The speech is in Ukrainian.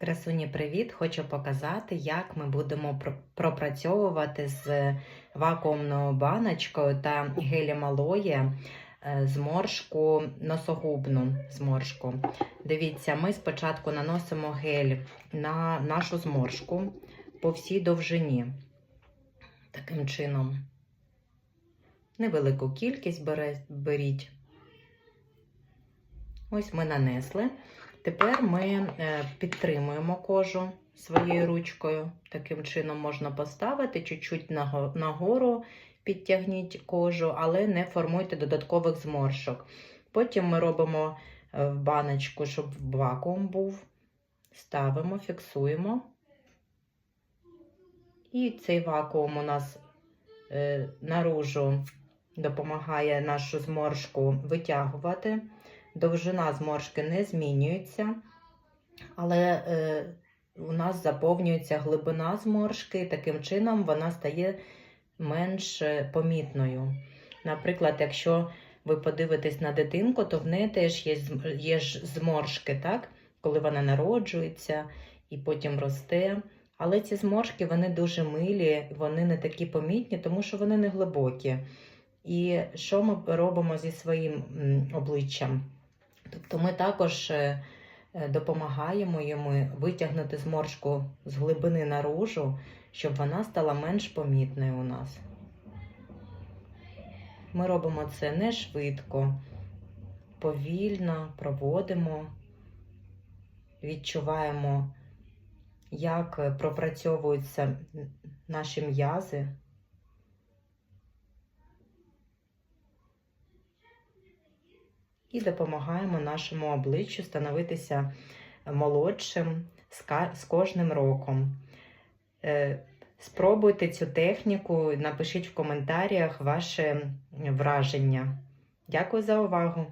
Красуні, привіт! Хочу показати, як ми будемо пропрацьовувати з вакуумною баночкою та гелем алоє е, зморшку, носогубну зморшку. Дивіться, ми спочатку наносимо гель на нашу зморшку по всій довжині. Таким чином, невелику кількість беріть. Ось ми нанесли. Тепер ми е, підтримуємо кожу своєю ручкою. Таким чином можна поставити чуть-чуть нагору, підтягніть кожу, але не формуйте додаткових зморшок. Потім ми робимо е, в баночку, щоб вакуум був. Ставимо, фіксуємо. І цей вакуум у нас е, наружу допомагає нашу зморшку витягувати. Довжина зморшки не змінюється, але е, у нас заповнюється глибина зморшки, і таким чином вона стає менш е, помітною. Наприклад, якщо ви подивитесь на дитинку, то в неї теж є, є ж зморшки, так? коли вона народжується і потім росте. Але ці зморшки вони дуже милі, вони не такі помітні, тому що вони не глибокі. І що ми робимо зі своїм обличчям? Тобто ми також е, е, допомагаємо йому витягнути зморшку з глибини наружу, щоб вона стала менш помітною у нас. Ми робимо це не швидко, повільно проводимо, відчуваємо, як е, пропрацьовуються наші м'язи. І допомагаємо нашому обличчю становитися молодшим з кожним роком. Е, Спробуйте цю техніку, напишіть в коментарях ваше враження. Дякую за увагу!